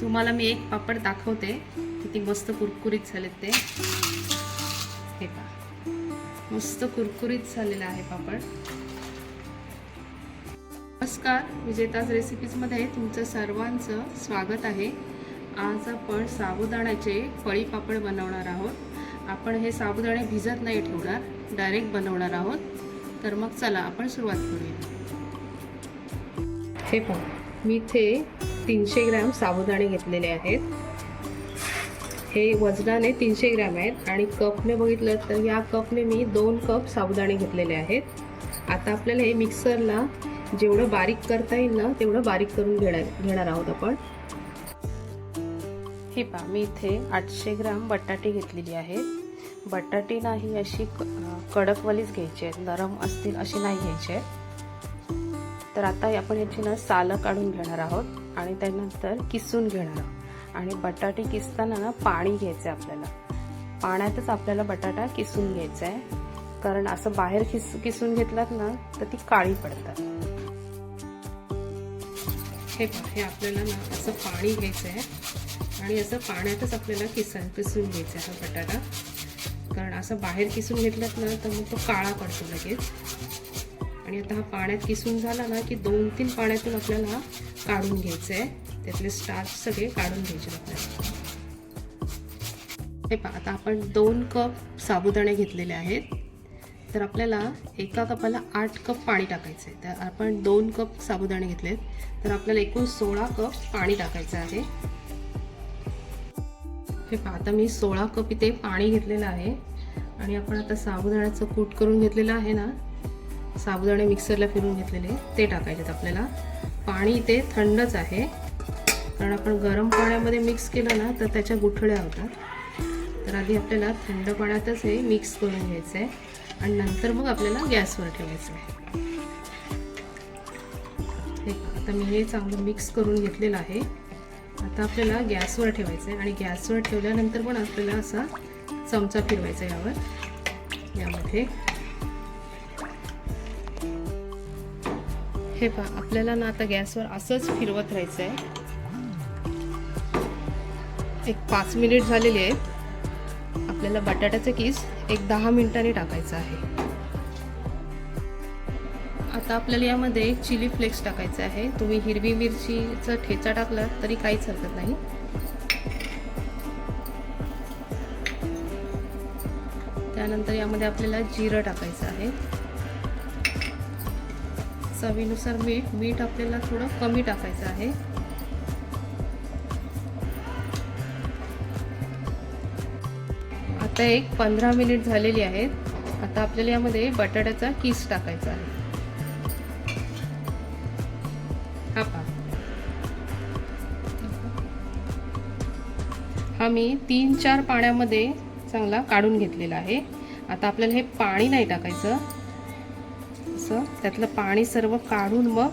तुम्हाला मी एक पापड दाखवते. किती मस्त कुरकुरीत झालेत ते. हे पहा. मस्त कुरकुरीत झालेलं आहे पापड. नमस्कार विजेताज रेसिपीजमध्ये तुमचं सर्वांचं स्वागत आहे. आज आपण साबुदाण्याचे फळी पापड बनवणार आहोत. आपण हे साबुदाणे भिजत नाही ठेवणार डायरेक्ट बनवणार आहोत. तर मग चला आपण सुरुवात करूया. हे पहा मी इथे तीनशे ग्रॅम साबुदाणे घेतलेले आहेत. हे वजनाने तीनशे ग्रॅम आहेत आणि कपने बघितलं तर या कपने मी दोन कप साबुदाणे घेतलेले आहेत. आता आपल्याला हे मिक्सरला जेवढं बारीक करता येईल ना तेवढं बारीक करून घेणार घेणार आहोत आपण. हे पहा मी इथे आठशे ग्राम बटाटे घेतलेली आहेत. बटाटे नाही अशी कडकवालीच घ्यायची आहेत. नरम असतील अशी नाही घ्यायची आहेत. तर आता आपण याची ना सालं काढून घेणार आहोत. आणि त्यानंतर किसून घेणार. आहोत आणि बटाटे किसताना ना पाणी घ्यायचं आहे आपल्याला. पाण्यातच आपल्याला बटाटा किसून घ्यायचा आहे कारण असं बाहेर किस किसून घेतलात ना तर ती काळी पडतात. हे हे आपल्याला ना असं पाणी घ्यायचं आहे आणि असं पाण्यातच आपल्याला किसा किसून घ्यायचं आहे हा बटाटा. कारण असं बाहेर किसून घेतलात ना तर मग तो काळा पडतो लगेच. आणि आता हा पाण्यात किसून झाला ना की दोन तीन पाण्यातून आपल्याला हा काढून घ्यायचं आहे त्यातले स्टार्च सगळे काढून घ्यायचे आपल्याला. हे पहा आता आपण दोन कप साबुदाणे घेतलेले आहेत. तर आपल्याला एका कपाला आठ कप पाणी टाकायचं आहे तर आपण दोन कप साबुदाणे घेतलेत. तर आपल्याला एकूण सोळा कप पाणी टाकायचं आहे. हे पहा आता मी सोळा कप इथे पाणी घेतलेलं आहे. आणि आपण आता साबुदाण्याचं कूट करून घेतलेलं आहे ना. साबुदाणे मिक्सरला फिरून घेतलेले ते टाकायचे आपल्याला. पाणी इथे थंडच आहे. कारण आपण गरम पाण्यामध्ये मिक्स केलं ना तर त्याच्या गुठळ्या होतात. तर आधी आपल्याला थंड पाण्यातच हे मिक्स करून घ्यायचं आहे आणि नंतर मग आपल्याला गॅसवर ठेवायचं आहे. हे आता मी हे चांगलं मिक्स करून घेतलेलं आहे. आता आपल्याला गॅसवर ठेवायचं आहे आणि गॅसवर ठेवल्यानंतर पण आपल्याला असा चमचा फिरवायचा यावर. यामध्ये हे पहा आपल्याला ना आता गॅसवर असंच फिरवत राहायचं आहे एक पाच मिनिट झालेली आहे आपल्याला बटाट्याचं किस एक दहा मिनिटांनी टाकायचं आहे. आता आपल्याला यामध्ये चिली फ्लेक्स टाकायचं आहे. तुम्ही हिरवी मिरचीचा ठेचा टाकला तरी काहीच हरकत नाही. त्यानंतर यामध्ये आपल्याला जिरं टाकायचं आहे. चवीनुसार मीठ मीठ आपल्याला थोडं कमी टाकायचं आहे. आता एक पंधरा मिनिट झालेली आहेत. आता आपल्याला यामध्ये बटाट्याचा किस टाकायचा आहे. हा हा मी तीन चार पाण्यामध्ये चांगला काढून घेतलेला आहे. आता आपल्याला हे पाणी नाही टाकायचं. असं त्यातलं पाणी सर्व काढून मग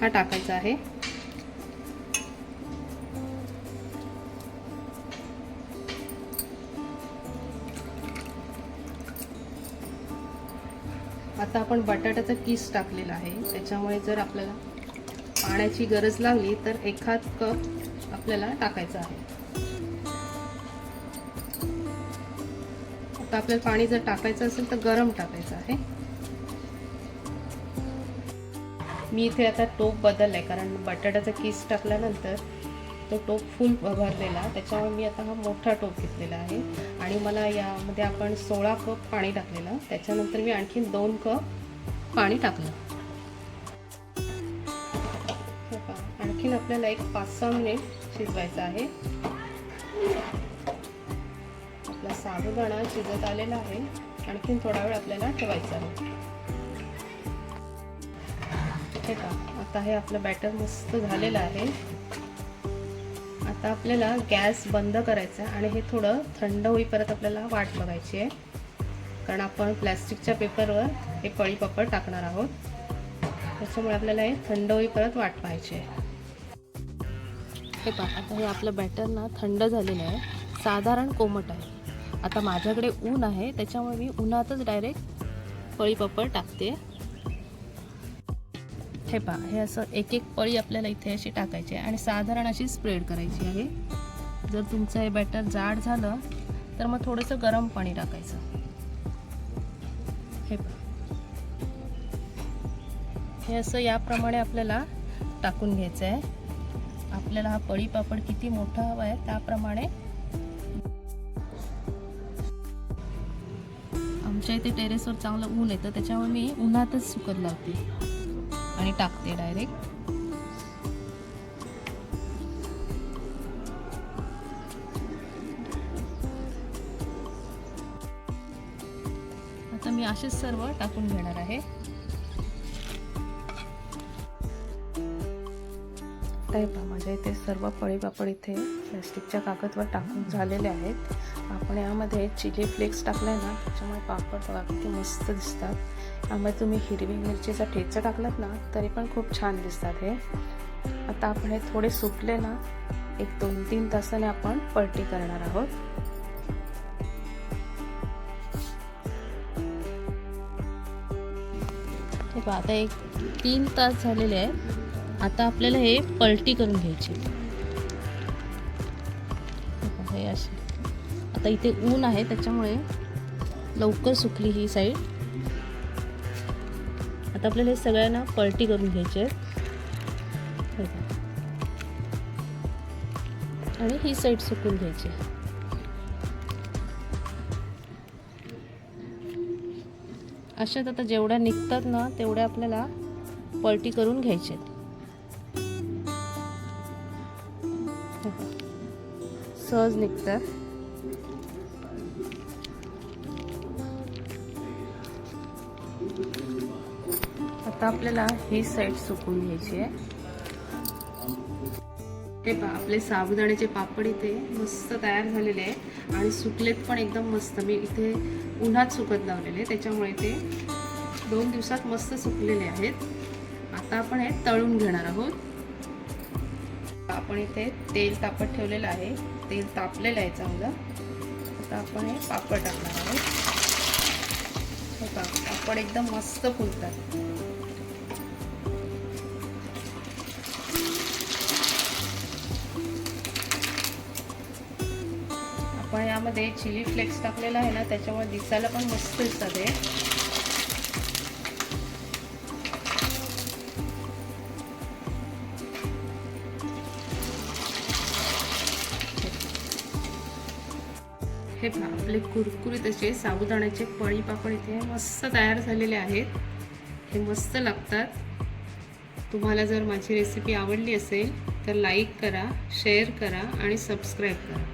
हा टाकायचा आहे. आता आपण बटाट्याचा किस टाकलेला आहे. त्याच्यामुळे जर आपल्याला पाण्याची गरज लागली तर एखाद कप आपल्याला टाकायचं आहे. आता आपल्याला पाणी जर टाकायचं असेल तर गरम टाकायचं आहे. मी इथे आता टोप बदलला आहे कारण बटाट्याचा किस टाकल्यानंतर तो टोप फुल भरलेला. त्याच्यामुळे मी आता हा मोठा टोप घेतलेला आहे. आणि मला यामध्ये आपण सोळा कप पाणी टाकलेलं. त्याच्यानंतर मी आणखीन दोन कप पाणी टाकलं. आणखीन आपल्याला एक पाच सहा मिनिट शिजवायचं आहे. आपला साबुदाणा शिजत आलेला आहे. आणखीन थोडा वेळ आपल्याला ठेवायचा आहे. हे का? आता हे आपलं बॅटर मस्त झालेलं आहे. आता आपल्याला गॅस बंद करायचा आहे आणि हे थोडं थंड होईपर्यंत आपल्याला वाट बघायची आहे. कारण आपण प्लॅस्टिकच्या पेपरवर हे पळी पापड टाकणार आहोत. त्याच्यामुळे आपल्याला हे थंड होईपर्यंत वाट पाहायची आहे. हे पहा आता हे आपलं बॅटर ना थंड झालेलं आहे. साधारण कोमट आहे. आता माझ्याकडे ऊन आहे त्याच्यामुळे मी उन्हातच डायरेक्ट पळी पापड टाकते. हे पहा हे असं एक एक पळी आपल्याला इथे अशी टाकायची आहे आणि साधारण अशी स्प्रेड करायची आहे. जर तुमचं हे बॅटर जाड झालं तर मग थोडंसं गरम पाणी टाकायचं. हे पहा. हे असं याप्रमाणे आपल्याला टाकून घ्यायचं आहे. आपल्याला हा पळी पापड किती मोठा हवा आहे त्याप्रमाणे. आमच्या इथे टेरेसवर चांगलं ऊन येतं त्याच्यामुळे मी उन्हातच सुकत लावते. आणि टाकते डायरेक्ट आता मी असेच सर्व टाकून घेणार आहे. माझ्या इथे सर्व पळी पापड इथे प्लॅस्टिकच्या कागदवर टाकून झालेले आहेत. आपण यामध्ये चिली फ्लेक्स टाकलाय ना त्याच्यामुळे पापड बघा किती मस्त दिसतात. यामध्ये तुम्ही हिरवी मिरचीचा ठेचा टाकलात ना तरी पण खूप छान दिसतात हे. आता आपण हे थोडे सुकले ना एक दोन तीन तासाने आपण पलटी करणार आहोत. हे आता एक तीन तास झालेले आहेत. आता आपल्याला हे पलटी करून घ्यायची. आता इथे ऊन आहे त्याच्यामुळे लवकर सुकली ही साईड. आता आपल्याला हे सगळ्यांना पलटी करून घ्यायचे आहेत आणि ही साईड सुकून घ्यायची अशात आता जेवढ्या निघतात ना तेवढ्या आपल्याला पलटी करून घ्यायचे सहज निघतात. आता आपल्याला ही साईड सुकून घ्यायची आहे. हे पहा आपले साबुदाण्याचे पापड इथे मस्त तयार झालेले आहे. आणि सुकलेत पण एकदम मस्त. मी इथे उन्हात सुकत लावलेले त्याच्यामुळे ते दोन दिवसात मस्त सुकलेले आहेत. आता आपण हे तळून घेणार आहोत. आपण इथे तेल तापत ठेवलेलं आहे. तेल तापलेलं आहे चांगलं. आता आपण हे पापड टाकणार आहोत. पापड एकदम मस्त फुलतात. आपण चिली फ्लेक्स टाकलेला आहे ना त्याच्यामुळे दिसायला पण मस्त दिसतात हे. हे आपले कुरकुरीत असे साबुदाण्याचे पळी पापड इथे मस्त तयार झालेले आहेत. हे मस्त लागतात. तुम्हाला जर माझी रेसिपी आवडली असेल तर लाईक करा शेअर करा आणि सबस्क्राईब करा.